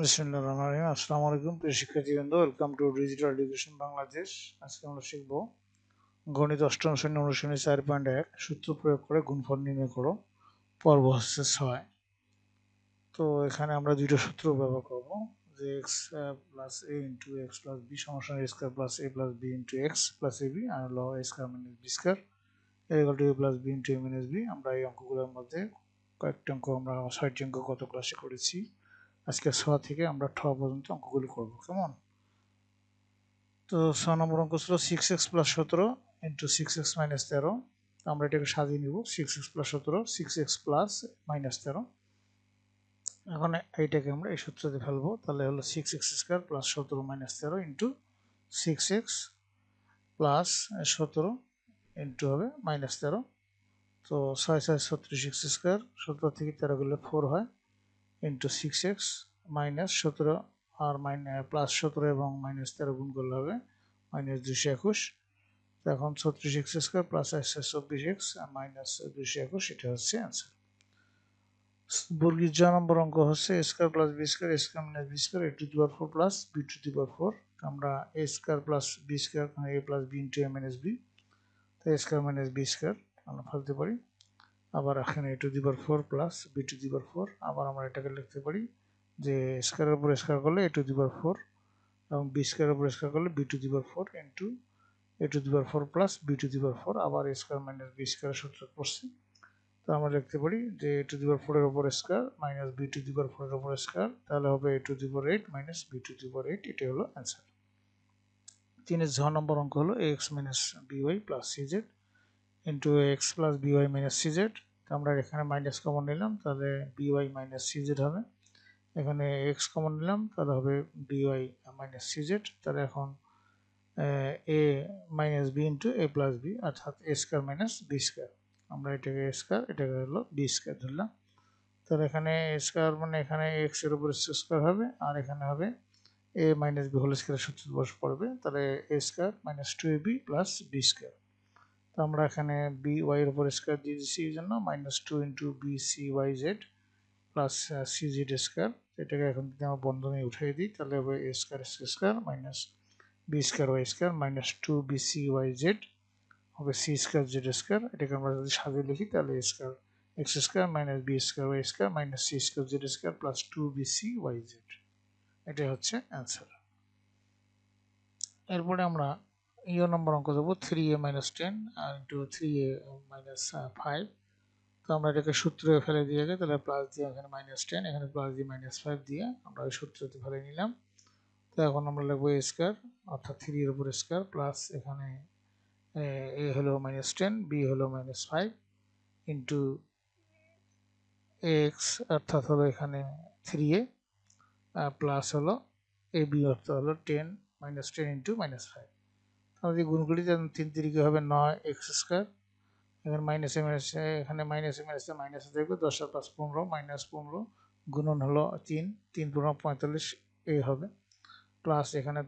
বিসমিল্লাহ রহমান রহিম। আসসালামু আলাইকুম প্রিয় welcome to digital education Bangladesh আজকে আমরা শিখব গণিত অষ্টম শ্রেণি অনুশ্রেণী চার পয়েন্ট এক, সূত্র প্রয়োগ করে গুণফল নির্ণয় করো। পর্ব হচ্ছে ছয়। তো এখানে আমরা দুইটা সূত্র ব্যবহার করব, যে x plus a into x plus b সমস্যা a square plus a plus b into x plus a b আর হলো a square minus b square a to a plus b into a minus b আমরা এই অঙ্কগুলোর মধ্যে কয়েকটি অঙ্ক, আমরা ছয়টি অঙ্ক গত ক্লাসে করেছি। আজকে ছ থেকে আমরা ঠ পর্যন্ত অঙ্কগুলি করব, কেমন? তো ছ নম্বর অঙ্ক ছিল সিক্স এক্স প্লাস সতেরো ইন্টু সিক্স এক্স মাইনাস তেরো। তো আমরা এটাকে সাজিয়ে নিব সিক্স এক্স প্লাস সতেরো সিক্স এক্স প্লাস মাইনাস তেরো। এখন এইটাকে আমরা এই সূত্রতে ফেলব, তাহলে হলো সিক্স এক্স স্কোয়ার প্লাস সতেরো মাইনাস তেরো ইন্টু সিক্স এক্স প্লাস সতেরো ইন্টু হবে মাইনাস তেরো। তো ছয় ছয় ছত্রিশ এক্স স্কোয়ার সতেরো থেকে তেরো গেলে ফোর হয়। ইন্টু সিক্স এক্স মাইনাস সতেরো আর মাইনাস প্লাস সতেরো এবং মাইনাস তেরো গুণ করলে হবে মাইনাস দুশো একুশ। তো এখন ছত্রিশ এক্স স্কোয়ার প্লাস একশো চব্বিশ এক্স আর মাইনাস দুশো একুশ, এটা হচ্ছে অ্যান্সার বর্গীর জ নম্বর অঙ্ক হচ্ছে square plus b square square minus b square a to the four plus b to the four আমরা a square plus b square a plus b into a minus b তো a square minus b square আমরা ফেলতে পারি। আবার এখানে a to the power four plus b to the power four আবার আমরা এটাকে লিখতে পারি যে স্কোয়ারের উপর স্কোয়ার করলে a to the power four এবং বি স্কোয়ারের উপর স্কোয়ার করলে b to the power four into a to the power four plus b to the power four আবার স্কোয়ার মাইনাস বি স্কোয়ারের সূত্র পড়ছে তো আমরা লিখতে পারি যে এ টু দি পাওয়ার ফোরের উপর square minus B to the power ফোরের উপর স্কোয়ার তাহলে হবে A to the power eight minus B to the power eight এটাই হলো অ্যান্সার তিনের ছ নম্বর অঙ্ক হলো A X minus B Y plus C Z into X plus B Y minus C Z আমরা এখানে মাইনাস কমন নিলাম, তাহলে বিওয়াই মাইনাস সিজেড হবে। এখানে এক্স কমন নিলাম, তাহলে হবে বিওয়াই মাইনাস সিজেড তাহলে এখন a minus b into a plus b অর্থাৎ a square minus b square আমরা এটাকে এ স্কোয়ার এটাকে হলো বি স্কোয়ার ধরলাম। তাহলে এখানে স্কোয়ার মানে এখানে এক্সের উপর স্কোয়ার হবে, আর এখানে হবে a minus b whole square সূত্র বস পড়বে। তাহলে a square minus two a b plus b square তো আমরা এখানে বি ওয়াই এর উপর স্কোয়ার দিয়ে দিচ্ছি এই জন্য minus two into b c y z plus c z square এটাকে এখন যদি আমরা বন্ধনে উঠিয়ে দিই, তাহলে হবে a square square minus b square y square minus two b c y z হবে সি স্কোয়ার জেড স্কোয়ার এটাকে আমরা যদি সাজিয়ে লিখি, তাহলে a square x square minus b square y square minus c square z square plus two b c y z এটাই হচ্ছে answer এরপরে আমরা ইও নম্বর অঙ্ক দেবো three a minus ten R into three a minus five তো আমরা এটাকে সূত্রে ফেলে দিয়ে গেলে তাহলে প্লাস দিয়ে এখানে মাইনাস টেন এখানে প্লাস দিয়ে মাইনাস ফাইভ দিয়ে আমরা ওই সূত্রতে ফেলে নিলাম। তো এখন আমরা লিখব এ স্কোয়ার অর্থাৎ থ্রি এর উপর স্কোয়ার প্লাস এখানে, এ হলো মাইনাস টেন বি হলো মাইনাস ফাইভ ইন্টু এক্স অর্থাৎ হলো এখানে থ্রি এ প্লাস হলো এ বি অর্থাৎ হলো ten minus ten into minus five তাহলে গুণ করি তিন তিরিকে হবে নয় এক্স স্কোয়ার। এখানে মাইনাসে মাইনাসে এখানে মাইনাসে মাইনাসে মাইনাসে থাকবে দশ আর পাঁচ পনেরো মাইনাস পনেরো গুণন হলো তিন তিন পনেরো পঁয়তাল্লিশ এই হবে। প্লাস এখানে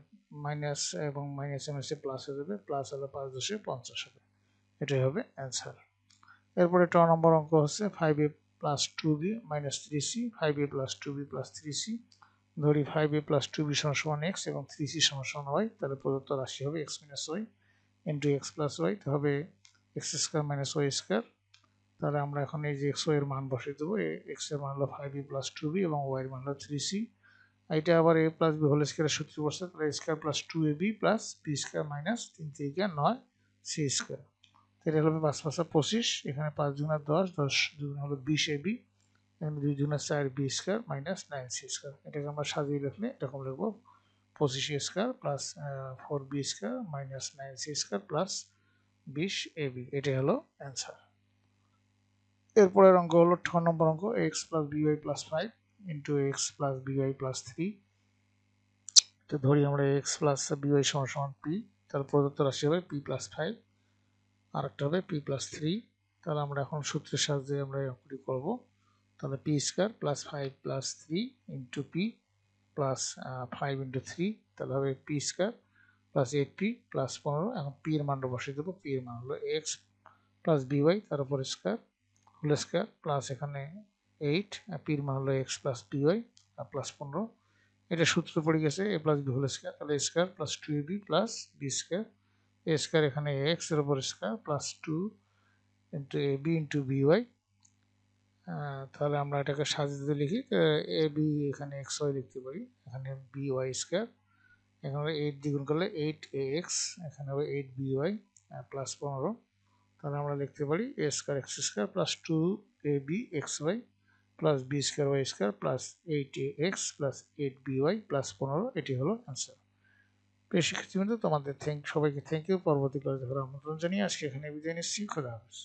মাইনাস এবং মাইনাসে মাইনাসে প্লাস হয়ে যাবে প্লাস হলো পাঁচ দশে পঞ্চাশ হবে। এটাই হবে অ্যান্সার এরপরে ট নম্বর অঙ্ক হচ্ছে five a plus two b minus three c five a plus two b plus three c ধরি five a plus two b সমান এক্স এবং থ্রি সি সমান ওয়াই তাহলে প্রদত্ত রাশি হবে x minus y into x plus y হবে x square minus y square তাহলে আমরা এখন এই যে এক্স ওয়াই এর মান বসিয়ে দেবো এক্সের মান হলো five b plus two b এবং ওয়াই এর মান হলো থ্রি সি এটা আবার এ প্লাস বি হোল স্কোয়ারের সূত্র বসছে তাহলে square plus two a b plus b square minus তিন থেকে নয় সি স্কোয়ার এটা হলো পাঁচ পাঁচা পঁচিশ, এখানে পাঁচ দুগুণা দশ দশ দুগুণ হলো বিশ এ বি দুই দুগুণা চার বি মাইনাস নাইন সি এটাকে আমরা সাজিয়ে এরকম পঁচিশ plus four b minus nine c plus a b. Answer. এরপরের অঙ্ক হলো ছ নম্বর অঙ্ক x plus b y plus five into x plus b y plus three তো ধরি আমরা এক্স প্লাস বিওয়াই সমান সমান পি তাহলে প্রদত্ত রাশি হবে পি প্লাস ফাইভ আরেকটা হবে পি প্লাস থ্রি তাহলে আমরা এখন সূত্রের সাহায্যে আমরা করব। তাহলে p square plus five plus three into p plus five into three তাহলে হবে p square plus eight p plus পনেরো। এখন পি এর মানটা বসিয়ে দেবো। পি এর মান হলো এক্স প্লাস বিওয়াই তার উপর স্কোয়ার হোল স্কোয়ার প্লাস এখানে এইট পির মান হলো এক্স প্লাস বিওয়াই প্লাস পনেরো। এটা সূত্র পড়ে গেছে a plus b whole square তাহলে square plus two a b plus b square a square এখানে এক্সের উপর square plus two into a b into b y তাহলে আমরা এটাকে সাজিয়ে লিখি, এ বি, এখানে এক্স ওয়াই লিখতে পারি। এখানে বি ওয়াই স্কোয়ার এখানে এইট দ্বিগুণ করলে এইট এ এক্স এখানে হবে এইট বি ওয়াই প্লাস পনেরো। তাহলে আমরা লিখতে পারি a square x square plus two a b x y plus b square y square plus eight a x plus eight b y plus পনেরো। এটি হলো অ্যান্সার প্রিয় শিক্ষার্থী তোমাদের থ্যাংক সবাইকে থ্যাংক ইউ পরবর্তী ক্লাসে আমন্ত্রণ জানিয়ে আজকে এখানে বিদায় নিচ্ছি। খোদা হাফিজ।